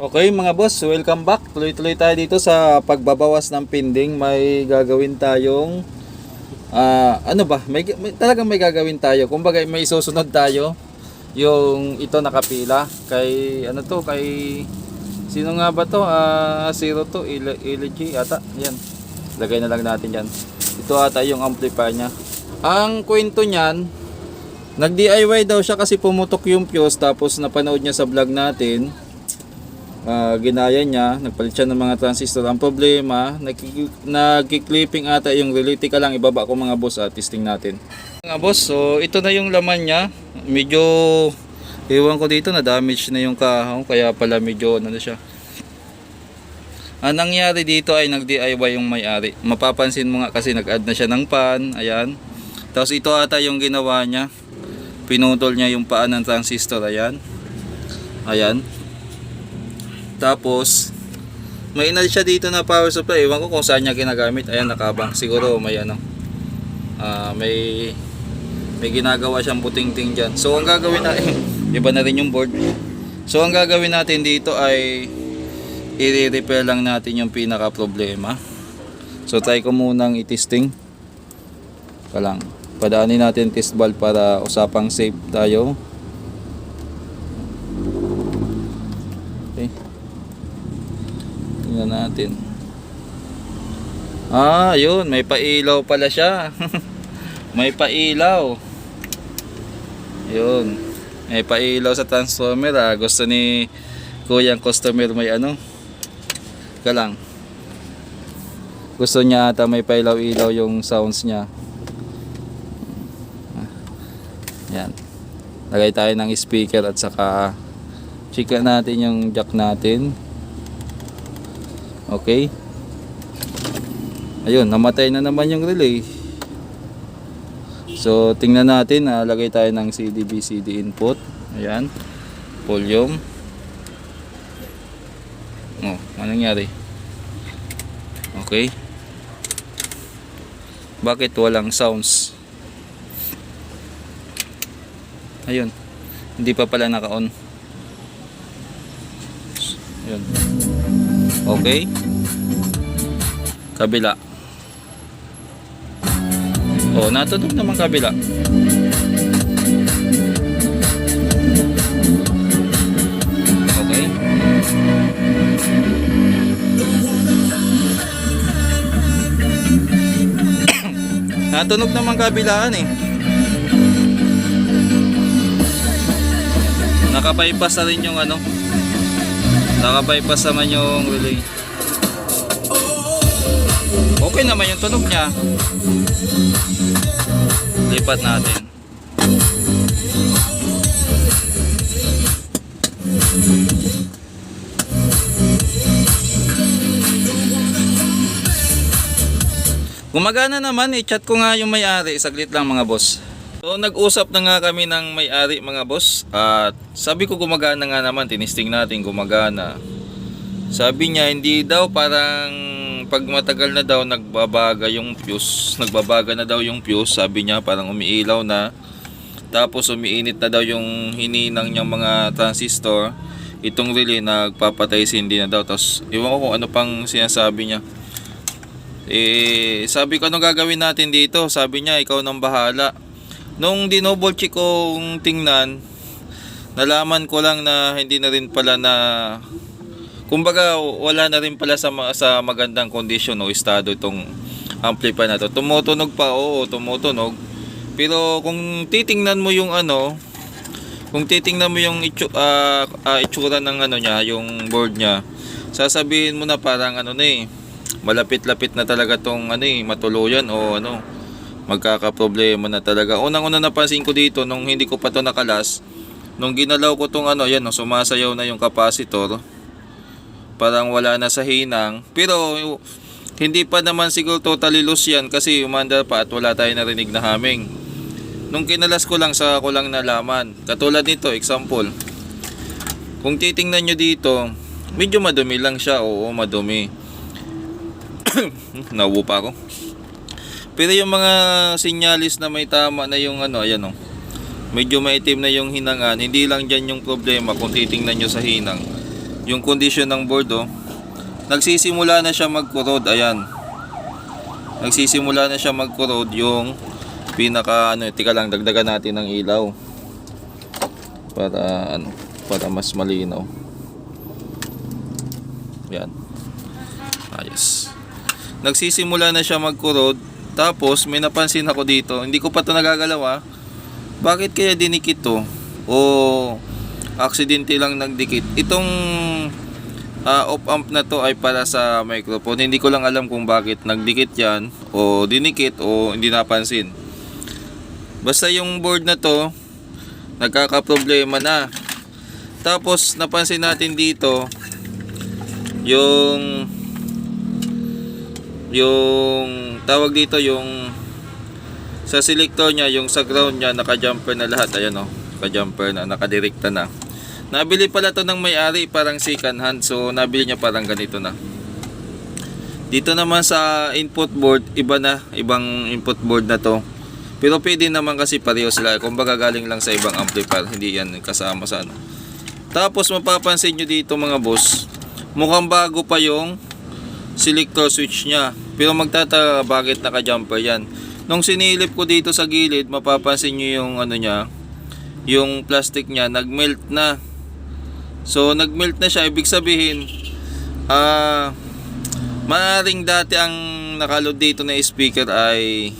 Okay mga boss, welcome back. Tuloy-tuloy tayo dito sa pagbabawas ng pinding. May gagawin tayong ah, ano ba? May, may talagang may gagawin tayo. Kumbaga may susunod tayo yung ito nakapila kay ano to kay sino nga ba to? Ah, zero to LG ata. Yan. Lagay na lang natin yan. Ito ata yung amplifier niya. Ang kwento niyan, nag-DIY daw siya kasi pumutok yung fuse tapos napanood niya sa vlog natin Ah, ginaya niya, nagpalit siya ng mga transistor. Ang problema, nagki- nagki-clipping ata yung relay. Tika lang, ibaba ko mga boss at testing natin. Mga boss, so ito na yung laman niya. Medyo, iwan ko dito na damage na yung kahon. Kaya pala medyo, ano na siya. Ang nangyari dito ay nag-DIY yung may-ari. Mapapansin mo nga kasi nag-add na siya ng pan. Ayan. Tapos ito ata yung ginawa niya. Pinutol niya yung paan ng transistor. Ayan. Ayan. Tapos, may inal siya dito na power supply. Ewan ko kung saan niya ginagamit. Ayan, nakabang. Siguro may ano. ah may may ginagawa siyang puting-ting dyan. So, ang gagawin natin, iba na rin yung board. So, ang gagawin natin dito ay i-repair lang natin yung pinaka problema. So, try ko munang i-testing. Pa lang. Padaanin natin test valve para usapang safe tayo. Okay. Tingnan natin. Ah, yun. May pailaw pala siya. may pailaw. Yun. May pailaw sa transformer ah. Gusto ni kuyang customer may ano. Ka lang. Gusto niya ata may pailaw-ilaw yung sounds niya. Ah. Yan. Lagay tayo ng speaker at saka chika natin yung jack natin. Okay. Ayun, namatay na naman yung relay. So, tingnan natin, ah, lagay tayo ng CDB-CD input. Ayan. Volume. Oh, anong nangyari? Okay. Bakit walang sounds? Ayun. Hindi pa pala naka-on. Ayun. Okay. Kabila. Oh, natunog naman kabila. Okay. natunog naman kabilaan eh. Nakabypass na rin yung ano. Nakabypass naman yung relay. Okay naman yung tunog niya. Lipat natin. Gumagana naman, i-chat ko nga yung may-ari. Saglit lang mga boss. So nag-usap na nga kami ng may-ari mga boss. At sabi ko gumagana nga naman, tinisting natin gumagana. Sabi niya hindi daw parang pag matagal na daw nagbabaga yung fuse, nagbabaga na daw yung fuse, sabi niya parang umiilaw na. Tapos umiinit na daw yung hininang niyang mga transistor. Itong relay nagpapatay hindi na daw. Tapos iwan ko kung ano pang sinasabi niya. Eh, sabi ko ano gagawin natin dito? Sabi niya ikaw nang bahala. Nung dinouble check kong tingnan, nalaman ko lang na hindi na rin pala na kumbaga wala na rin pala sa, sa magandang kondisyon o estado itong amplifier na to. Tumutunog pa, oo, tumutunog. Pero kung titingnan mo yung ano, kung titingnan mo yung itsu, ah, ah, itsura ng ano niya, yung board niya, sasabihin mo na parang ano na eh, malapit-lapit na talaga tong ano eh, matuluyan o ano, magkakaproblema na talaga. Unang-una napansin ko dito nung hindi ko pa to nakalas, nung ginalaw ko tong ano, yan, sumasayaw na yung capacitor parang wala na sa hinang. Pero hindi pa naman siguro totally loose yan kasi umanda pa at wala tayo narinig na haming. Nung kinalas ko lang sa ko lang nalaman. Katulad nito, example. Kung titingnan nyo dito, medyo madumi lang siya. Oo, madumi. Naubo pa ako. Pero yung mga sinyalis na may tama na yung ano, ayan o. Medyo maitim na yung hinangan. Hindi lang dyan yung problema kung titingnan nyo sa hinang yung condition ng board oh. Nagsisimula na siya magkurod, ayan. Nagsisimula na siya magkurod yung pinaka ano, tika lang dagdagan natin ng ilaw. Para ano, para mas malinaw. Yan. Ayos. Nagsisimula na siya magkurod. Tapos may napansin ako dito. Hindi ko pa to nagagalaw ah. Bakit kaya dinikit to? O aksidente lang nagdikit. Itong ah, op amp na to ay para sa microphone. Hindi ko lang alam kung bakit nagdikit yan o dinikit o hindi napansin. Basta yung board na to nagkakaproblema na. Tapos napansin natin dito yung yung tawag dito yung sa selector niya, yung sa ground niya naka-jumper na lahat. Ayan oh, naka-jumper na, nakadirekta na. Nabili pala to ng may-ari parang second hand. So nabili niya parang ganito na. Dito naman sa input board, iba na, ibang input board na to. Pero pwede naman kasi pareho sila. Kumbaga galing lang sa ibang amplifier, hindi yan kasama sa ano. Tapos mapapansin nyo dito mga boss, mukhang bago pa yung selector switch niya. Pero magtataka bakit naka-jumper yan. Nung sinilip ko dito sa gilid, mapapansin nyo yung ano niya, yung plastic niya, nagmelt na. So, nagmelt na siya. Ibig sabihin, ah, maaaring dati ang nakaload dito na speaker ay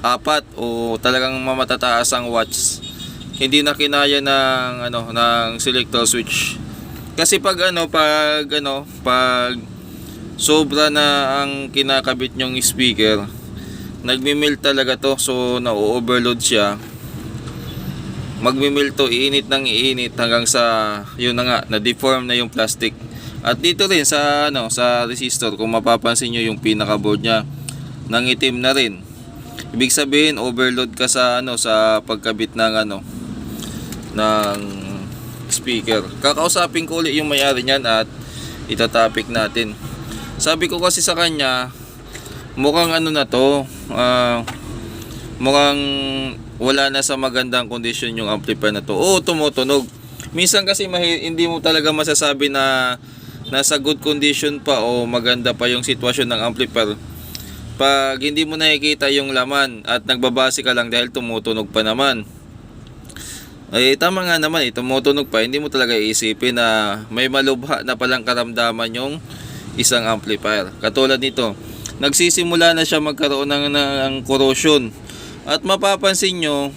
apat o talagang mamatataas ang watts. Hindi na kinaya ng ano ng selector switch. Kasi pag ano pag ano pag sobra na ang kinakabit nyong speaker, nagmi-melt talaga to so na-overload siya. Magmi-melt to, iinit ng iinit hanggang sa yun na nga, na-deform na yung plastic. At dito rin sa ano sa resistor kung mapapansin niyo yung pinaka board niya nangitim na rin. Ibig sabihin overload ka sa ano sa pagkabit ng ano ng speaker. Kakausapin ko ulit yung may-ari niyan at itatopic natin. Sabi ko kasi sa kanya mukhang ano na to ah, mukhang wala na sa magandang kondisyon yung amplifier na to. Oo, tumutunog. Minsan kasi hindi mo talaga masasabi na nasa good condition pa o maganda pa yung sitwasyon ng amplifier pag hindi mo nakikita yung laman at nagbabase ka lang dahil tumutunog pa naman. Eh tama nga naman eh, tumutunog pa, hindi mo talaga iisipin na may malubha na palang karamdaman yung isang amplifier. Katulad nito, nagsisimula na siya magkaroon ng, ng corrosion. At mapapansin nyo,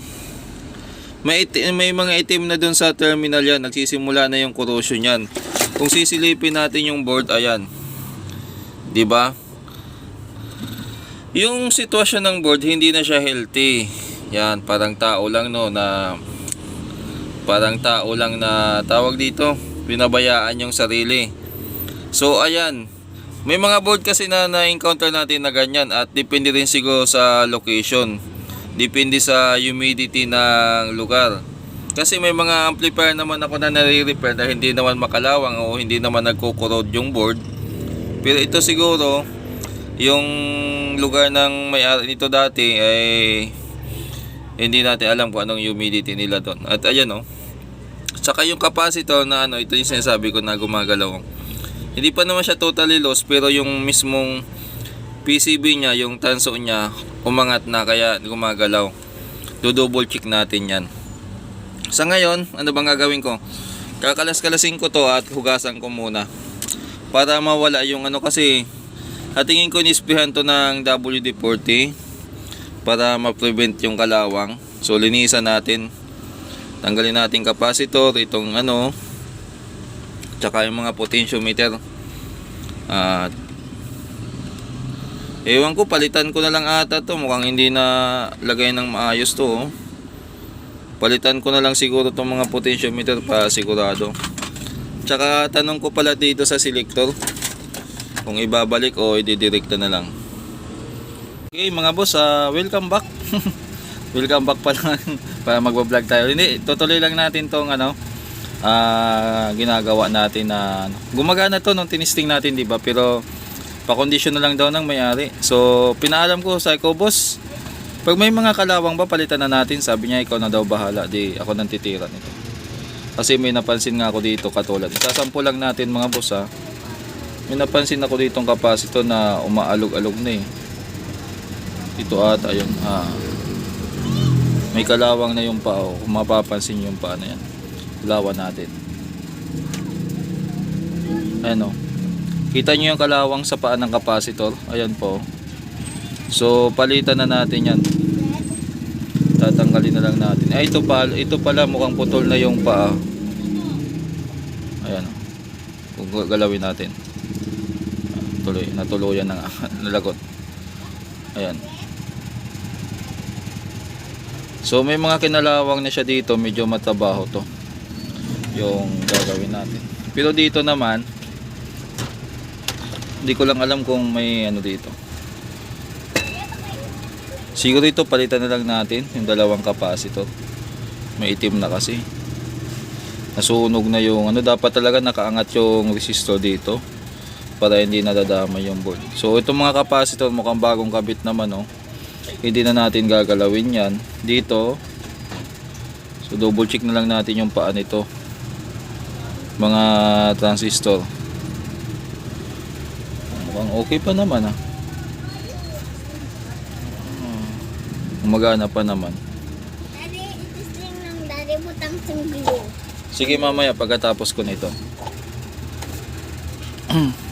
may, iti- may mga itim na dun sa terminal yan, nagsisimula na yung corrosion yan. Kung sisilipin natin yung board, ayan. ba? Yung sitwasyon ng board, hindi na siya healthy. Yan, parang tao lang no na parang tao lang na tawag dito, pinabayaan yung sarili. So ayan, may mga board kasi na na-encounter natin na ganyan at depende rin siguro sa location. Depende sa humidity ng lugar. Kasi may mga amplifier naman ako na nare-repair na hindi naman makalawang o hindi naman nagko-corrode yung board. Pero ito siguro, yung lugar ng may-ari nito dati ay hindi natin alam kung anong humidity nila doon. At ayan oh. Tsaka yung capacitor na ano, ito yung sinasabi ko na gumagalaw. Hindi pa naman siya totally lost pero yung mismong PCB niya, yung tanso niya, umangat na kaya gumagalaw. Do-double check natin yan. Sa ngayon, ano bang gagawin ko? Kakalas-kalasin ko to at hugasan ko muna. Para mawala yung ano kasi at tingin ko nispihan to ng WD-40 para ma-prevent yung kalawang. So linisan natin. Tanggalin natin capacitor, itong ano, tsaka yung mga potentiometer. At ewan ko, palitan ko na lang ata to. Mukhang hindi na lagay ng maayos to. Oh. Palitan ko na lang siguro itong mga potentiometer para sigurado. Tsaka tanong ko pala dito sa selector kung ibabalik o ididirekta na lang. Okay mga boss, ah, welcome back. welcome back pa lang para magbablog tayo. Hindi, tutuloy lang natin tong ano, ah, ginagawa natin na gumagana to nung tinisting natin, di ba? Pero pa-condition na lang daw ng may-ari. So, pinaalam ko sa ko, boss, pag may mga kalawang ba palitan na natin, sabi niya ikaw na daw bahala, di ako nang titira nito. Kasi may napansin nga ako dito katulad. Sasampo lang natin mga boss ha. May napansin ako dito kapasito na umaalog-alog na eh. Ito at ayun. Ah, may kalawang na yung paa. oh. Kung mapapansin yung paa na yan. Lawan natin. Ayan o. Kita nyo yung kalawang sa paa ng kapasitor. Ayan po. So palitan na natin yan. Tatanggalin na lang natin. Ay ito pala, ito pala mukhang putol na yung paa. Ayan o. Kung galawin natin. Tuloy, natuluyan na nga. Nalagot. Ayan. So may mga kinalawang na siya dito, medyo matabaho to. Yung gagawin natin. Pero dito naman, hindi ko lang alam kung may ano dito. Siguro ito palitan na lang natin yung dalawang capacitor. May itim na kasi. Nasunog na yung ano dapat talaga nakaangat yung resistor dito para hindi nadadama yung board. So itong mga capacitor mukhang bagong kabit naman oh. Hindi na natin gagalawin yan dito. So double check na lang natin yung paa nito. Mga transistor. Mukhang okay pa naman ah. Umagana pa naman. Daddy, itesting ng daddy butang singglo. Sige mamaya pagkatapos ko nito.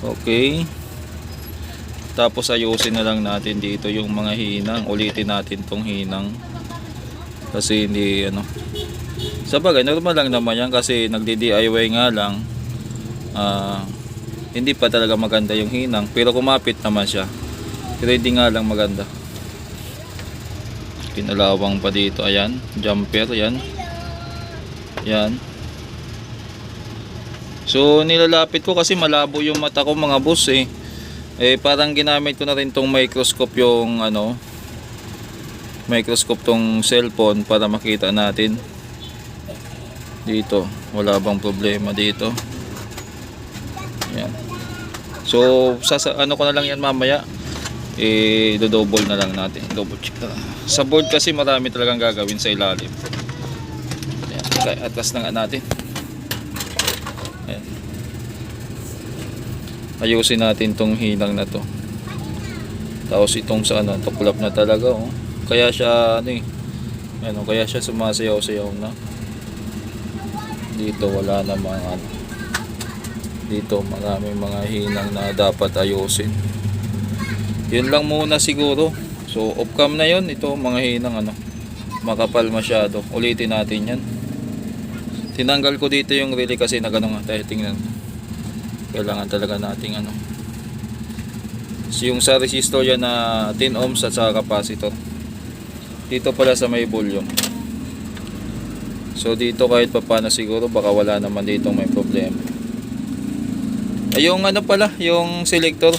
Okay. Tapos ayusin na lang natin dito yung mga hinang. Ulitin natin tong hinang. Kasi hindi ano. Sa bagay, normal lang naman yan kasi nagdi-DIY nga lang. Ah, hindi pa talaga maganda yung hinang. Pero kumapit naman siya. Pero nga lang maganda. Pinalawang pa dito. Ayan. Jumper. Ayan. Yan. So nilalapit ko kasi malabo yung mata ko mga boss eh. Eh parang ginamit ko na rin tong microscope yung ano microscope tong cellphone para makita natin. Dito, wala bang problema dito. Yan. So sa ano ko na lang yan mamaya. Eh do-double na lang natin. Double check. Ah, Sa board kasi marami talagang gagawin sa ilalim. Yan, atras na nga natin. Ayan. Ayusin natin tong hinang na to. Tapos itong sa ano, tuklap na talaga oh. Kaya siya ano eh. Ano, kaya siya sumasayaw-sayaw na. Dito wala namang ano. Dito maraming mga hinang na dapat ayusin. Yun lang muna siguro. So off cam na yun. Ito mga hinang ano. Makapal masyado. Ulitin natin yan. Tinanggal ko dito yung relay kasi na gano'n nga tingnan. Kailangan talaga nating ano. So, yung sa resistor yan na 10 ohms at sa capacitor. Dito pala sa may volume. So dito kahit pa paano siguro baka wala naman dito may problema. Ay yung ano pala, yung selector.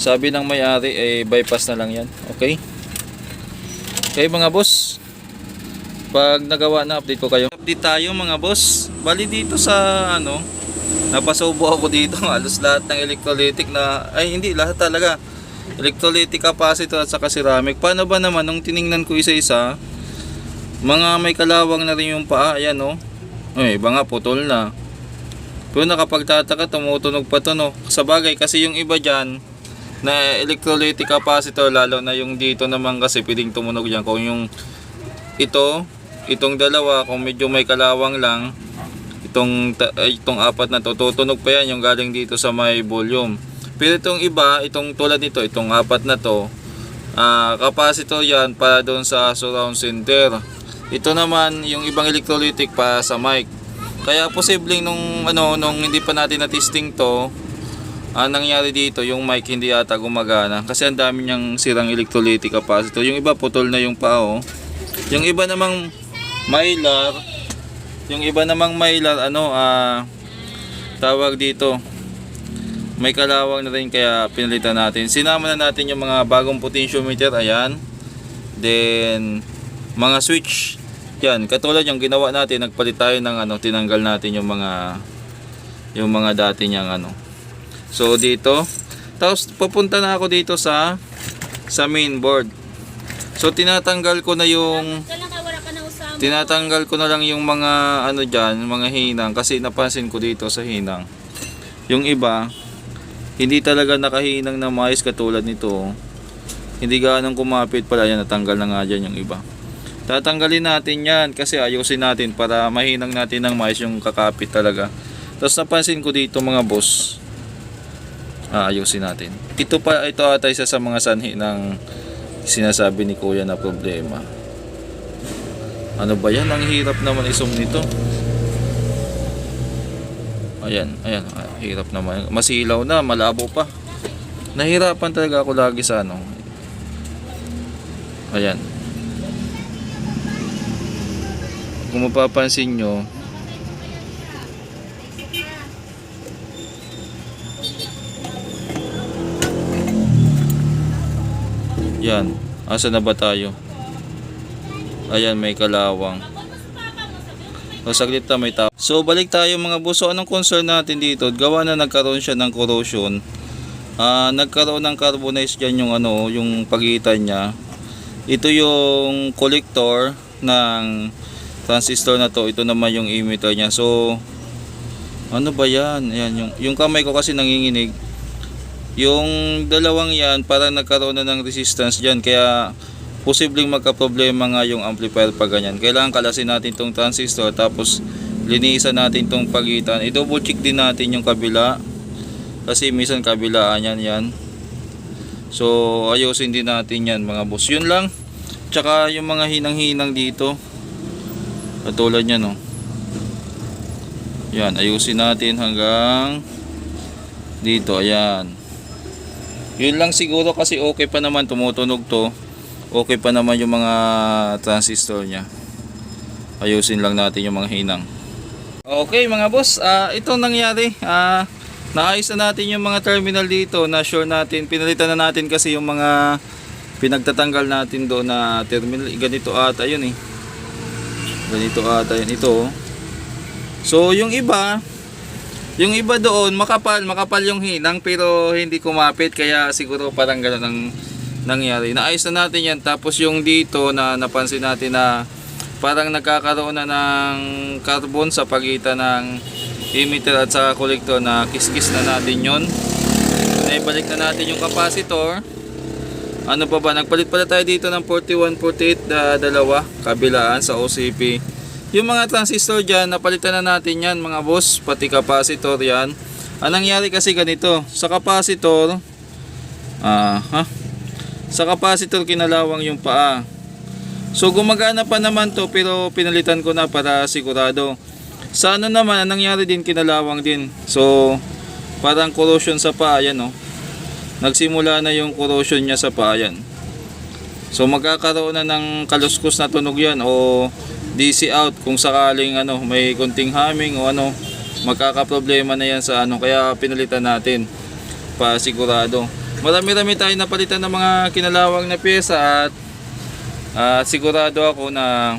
Sabi ng may-ari ay bypass na lang yan. Okay? Okay mga boss. Pag nagawa na update ko kayo. Update tayo mga boss. Bali dito sa ano, napasubo ako dito halos lahat ng electrolytic na ay hindi lahat talaga. Electrolytic capacitor at saka ceramic. Paano ba naman nung tiningnan ko isa-isa, mga may kalawang na rin yung paa, ayan oh. Ay, iba nga putol na. Pero nakapagtataka, tumutunog pa to no. Sa bagay kasi yung iba dyan, na electrolytic capacitor, lalo na yung dito naman kasi pwedeng tumunog dyan. Kung yung ito, itong dalawa, kung medyo may kalawang lang, itong, itong apat na to, tutunog pa yan yung galing dito sa may volume. Pero itong iba, itong tulad nito, itong apat na to, ah capacitor yan para doon sa surround center. Ito naman yung ibang electrolytic pa sa mic. Kaya posibleng nung ano nung hindi pa natin na-testing to, ang nangyari dito yung mic hindi ata gumagana kasi ang dami niyang sirang electrolytic capacitor. Yung iba putol na yung paa oh. Yung iba namang mylar, yung iba namang mylar ano ah tawag dito may kalawang na rin kaya pinalitan natin. Sinama na natin yung mga bagong potentiometer, ayan. Then, mga switch. Yan, katulad yung ginawa natin, nagpalit tayo ng ano, tinanggal natin yung mga yung mga dati niyang ano. So dito, tapos papunta na ako dito sa sa main board. So tinatanggal ko na yung tinatanggal ko na lang yung mga ano dyan, mga hinang kasi napansin ko dito sa hinang. Yung iba, hindi talaga nakahinang na mais katulad nito. Hindi gaanong kumapit pala yan, natanggal na nga dyan yung iba. Tatanggalin natin yan kasi ayusin natin para mahinang natin ng mais yung kakapit talaga. Tapos napansin ko dito mga boss, ah, ayusin natin. Ito pa, ito ata isa sa mga sanhi ng sinasabi ni kuya na problema. Ano ba yan? Ang hirap naman isum nito. Ayan, ayan, hirap naman. Masilaw na, malabo pa. Nahirapan talaga ako lagi sa ano. Ayan. Kung mapapansin nyo, yan. Asa na ba tayo? Ayan, may kalawang. O, saglit na may tao. So, balik tayo mga buso. Anong concern natin dito? Gawa na nagkaroon siya ng corrosion. Ah, nagkaroon ng carbonize dyan yung ano, yung pagitan niya. Ito yung collector ng transistor na to. Ito naman yung emitter niya. So, ano ba yan? Ayan, yung, yung kamay ko kasi nanginginig. Yung dalawang yan, parang nagkaroon na ng resistance dyan. Kaya, posibleng magka-problema nga yung amplifier pag ganyan. Kailangan kalasin natin tong transistor tapos linisan natin tong pagitan. I-double check din natin yung kabila kasi minsan kabilaan yan yan. So ayusin din natin yan mga boss. Yun lang. Tsaka yung mga hinang-hinang dito. Katulad yan oh. Yan, ayusin natin hanggang dito, ayan. Yun lang siguro kasi okay pa naman tumutunog to. Okay pa naman yung mga transistor niya. Ayusin lang natin yung mga hinang. Okay mga boss ah ito nangyari ah naayos na natin yung mga terminal dito na sure natin pinalitan na natin kasi yung mga pinagtatanggal natin doon na terminal. Ganito ata yun eh ganito ata yun ito oh. so yung iba yung iba doon makapal makapal yung hinang pero hindi kumapit kaya siguro parang gano'n ang nangyari. Naayos na natin yan. Tapos yung dito na napansin natin na parang nagkakaroon na ng carbon sa pagitan ng emitter at sa collector na kiskis na natin yon. Naibalik na natin yung capacitor. Ano pa ba? Nagpalit pala tayo dito ng 4148 na dalawa kabilaan sa OCP. Yung mga transistor dyan, napalitan na natin yan mga boss, pati capacitor yan. Ang nangyari kasi ganito, sa capacitor, ah, ha? Sa capacitor kinalawang yung paa. So gumagana pa naman to pero pinalitan ko na para sigurado. Sa ano naman, ang nangyari din kinalawang din. So parang corrosion sa paa yan oh. Nagsimula na yung corrosion niya sa paa yan. So magkakaroon na ng kaluskos na tunog yan o DC out kung sakaling ano may konting humming o ano magkakaproblema na yan sa ano kaya pinalitan natin para sigurado. Marami-rami tayo napalitan ng mga kinalawang na pyesa at at sigurado ako na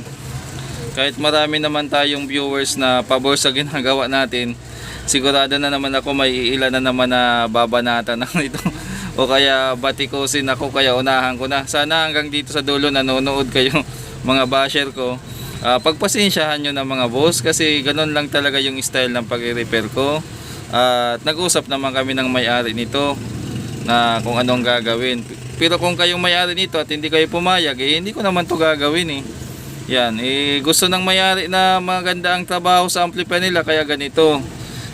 kahit marami naman tayong viewers na pabor sa ginagawa natin, sigurado na naman ako may ilan na naman na babanatan ng ito. O kaya batikusin ako kaya unahan ko na. Sana hanggang dito sa dulo nanonood kayo mga basher ko. Ah, pagpasensyahan nyo na mga boss kasi ganun lang talaga yung style ng pag-repair ko. At nag-usap naman kami ng may-ari nito na kung anong gagawin. Pero kung kayong may-ari nito at hindi kayo pumayag, eh hindi ko naman to gagawin eh. Yan, eh gusto ng may-ari na maganda ang trabaho sa amplifier nila kaya ganito.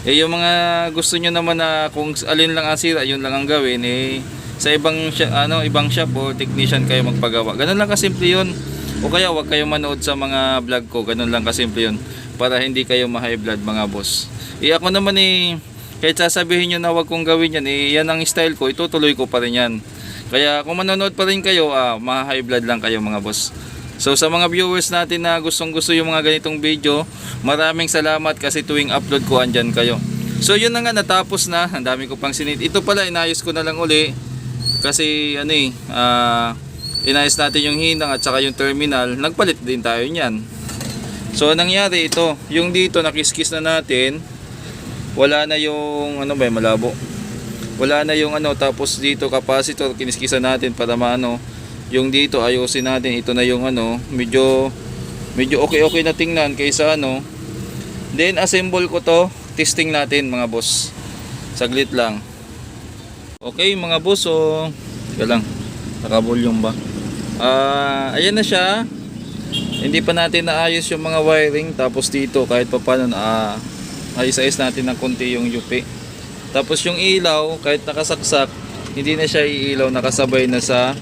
Eh yung mga gusto nyo naman na kung alin lang ang sira, yun lang ang gawin eh sa ibang ano ibang shop o technician kayo magpagawa. Ganun lang kasimple yun. O kaya wag kayo manood sa mga vlog ko, ganun lang kasimple yun para hindi kayo ma-high blood mga boss. Eh ako naman eh kahit sasabihin nyo na wag kong gawin yan, eh yan ang style ko, itutuloy ko pa rin yan. Kaya kung manonood pa rin kayo, ah, ma-high blood lang kayo mga boss. So sa mga viewers natin na gustong gusto yung mga ganitong video, maraming salamat kasi tuwing upload ko andyan kayo. So yun na nga natapos na, ang dami ko pang sinit. Ito pala inayos ko na lang uli kasi ano eh, ah, inayos natin yung hinang at saka yung terminal, nagpalit din tayo niyan. So nangyari ito, yung dito nakiskis na natin, wala na yung ano ba malabo. Wala na yung ano tapos dito capacitor kiniskisan natin para maano yung dito ayusin natin ito na yung ano medyo medyo okay-okay na tingnan kaysa ano. Then assemble ko to, testing natin mga boss. Saglit lang. Okay mga boss, so teka lang. Naka-volume ba? Ah, ayan na siya. Hindi pa natin naayos yung mga wiring tapos dito kahit pa paano na ayos-ayos natin ng konti yung UP. Tapos yung ilaw kahit nakasaksak, hindi na siya iilaw nakasabay na sa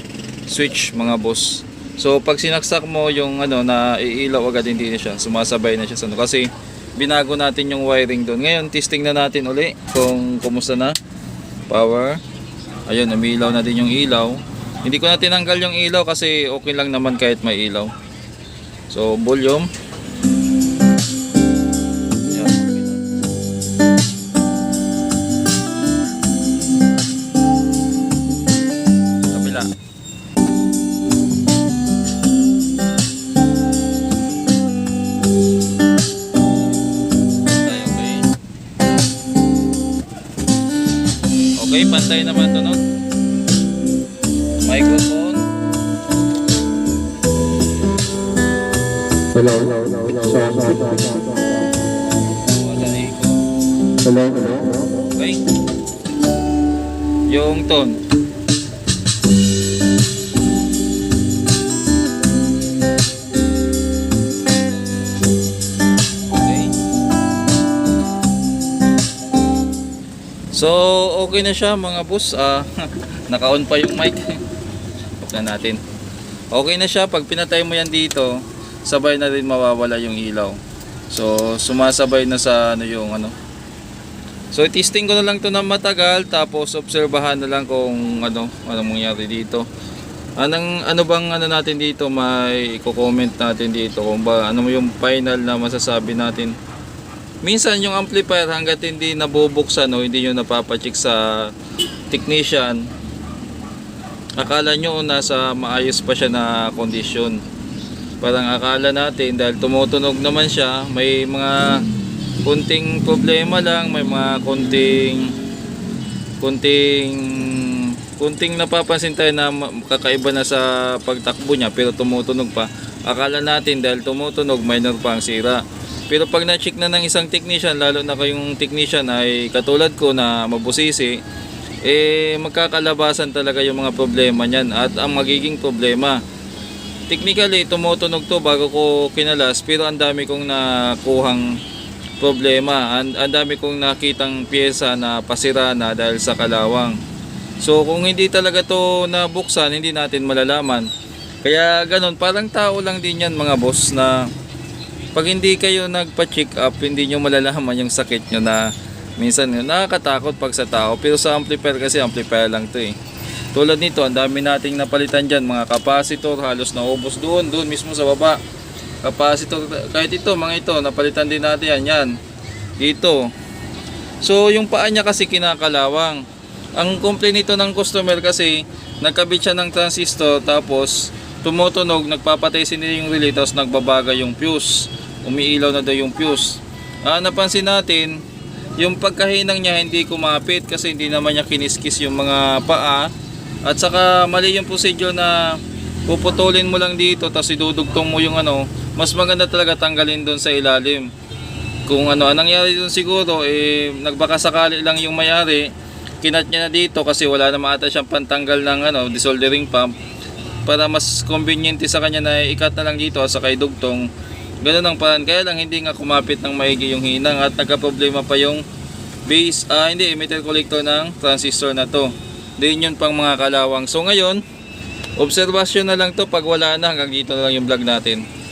switch mga boss. So pag sinaksak mo yung ano na iilaw agad hindi na siya sumasabay na siya sa ano kasi binago natin yung wiring doon. Ngayon testing na natin uli kung kumusta na power. Ayun, umiilaw na din yung ilaw. Hindi ko na tinanggal yung ilaw kasi okay lang naman kahit may ilaw. So, volume. Pantay naman to, no? Microphone. Hello, hello, hello, hello. Wala iko. Hello, hello. Okay. Yung tone. Okay. So, okay na siya mga boss. Ah, naka-on pa yung mic. Off na natin. Okay na siya. Pag pinatay mo yan dito, sabay na rin mawawala yung ilaw. So, sumasabay na sa ano yung ano, So testing ko na lang to na matagal tapos obserbahan na lang kung ano ano mangyari dito. Anong ano bang ano natin dito may i-comment natin dito kung ba ano yung final na masasabi natin. Minsan yung amplifier hangga't hindi nabubuksan o hindi nyo napapacheck sa technician akala nyo nasa maayos pa siya na kondisyon. Parang akala natin dahil tumutunog naman siya may mga kunting problema lang, may mga kunting kunting kunting napapansin tayo na kakaiba na sa pagtakbo niya pero tumutunog pa. Akala natin dahil tumutunog minor pa ang sira. Pero pag na-check na ng isang technician, lalo na kayong technician ay katulad ko na mabusisi, eh magkakalabasan talaga yung mga problema niyan at ang magiging problema technically tumutunog to bago ko kinalas pero ang dami kong nakuhang problema. Ang, ang dami kong nakitang pyesa na pasira na dahil sa kalawang. So kung hindi talaga to nabuksan, hindi natin malalaman. Kaya ganun, parang tao lang din yan mga boss na pag hindi kayo nagpa-check up, hindi nyo malalaman yung sakit nyo na minsan nakakatakot pag sa tao. Pero sa amplifier kasi amplifier lang to eh. Tulad nito, ang dami nating napalitan dyan, mga capacitor, halos naubos doon, doon mismo sa baba. Capacitor kahit ito mga ito napalitan din natin yan yan. Dito so yung paa niya kasi kinakalawang. Ang complaint nito ng customer kasi nagkabit siya ng transistor tapos tumutunog nagpapatay sinili yung relay tapos nagbabaga yung fuse umiilaw na daw yung fuse. Ah, napansin natin yung pagkahinang niya hindi kumapit kasi hindi naman niya kiniskis yung mga paa. At saka mali yung procedure na puputulin mo lang dito tapos idudugtong mo yung ano mas maganda talaga tanggalin doon sa ilalim. Kung ano anong nangyari doon siguro eh nagbaka sakali lang yung mayari. Kinat niya na dito kasi wala na ata siyang pantanggal ng ano desoldering pump. Para mas convenient sa kanya na ikat na lang dito sa kay dugtong ganun ang paraan. Kaya lang hindi nga kumapit ng maigi yung hinang at nagka-problema pa yung base ah hindi emitter collector ng transistor na to. Din yun pang mga kalawang. So ngayon obserbasyon na lang to pag wala na. Hanggang dito na lang yung vlog natin